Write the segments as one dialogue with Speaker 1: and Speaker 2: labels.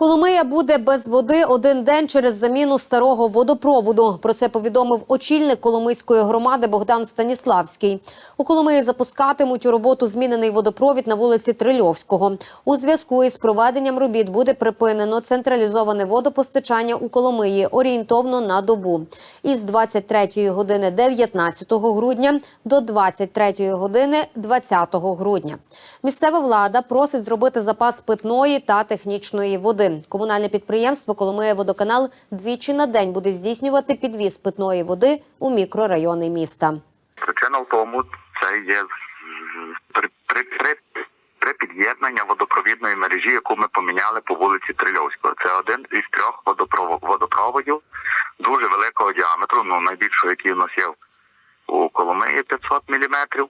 Speaker 1: Коломия буде без води один день через заміну старого водопроводу. Про це повідомив очільник Коломийської громади Богдан Станіславський. У Коломиї запускатимуть у роботу змінений водопровід на вулиці Трильовського. У зв'язку із проведенням робіт буде припинено централізоване водопостачання у Коломиї орієнтовно на добу із 23 години 19 грудня до 23 години 20 грудня. Місцева влада просить зробити запас питної та технічної води. Комунальне підприємство Коломиє водоканал двічі на день буде здійснювати підвіз питної води у мікрорайони міста.
Speaker 2: Причина в тому, це є при, водопровідної мережі, яку ми поміняли по вулиці Трильовського. Це один із трьох водопрово- водопроводів дуже великого діаметру, ну найбільшого, який у нас є у Коломиї 500 міліметрів.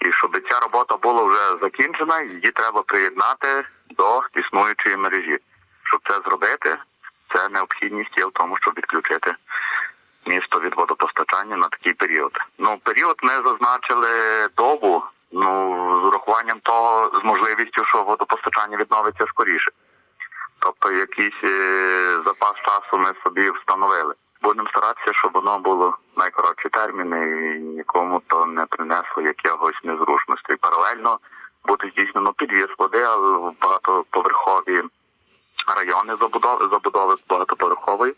Speaker 2: І щоб ця робота була вже закінчена, її треба приєднати до існуючої мережі. Щоб це зробити, це необхідність є в тому, щоб відключити місто від водопостачання на такий період. Ну, період ми зазначили добу, ну, з урахуванням того, з можливістю, що водопостачання відновиться скоріше. Тобто якийсь е, запас часу ми собі встановили. Будемо старатися, щоб воно було найкоротші терміни і нікому то не принесло якогось незручності. Паралельно буде здійснено підвіз води, але в багатоповерхові райони забудови, забудови багатоповерхової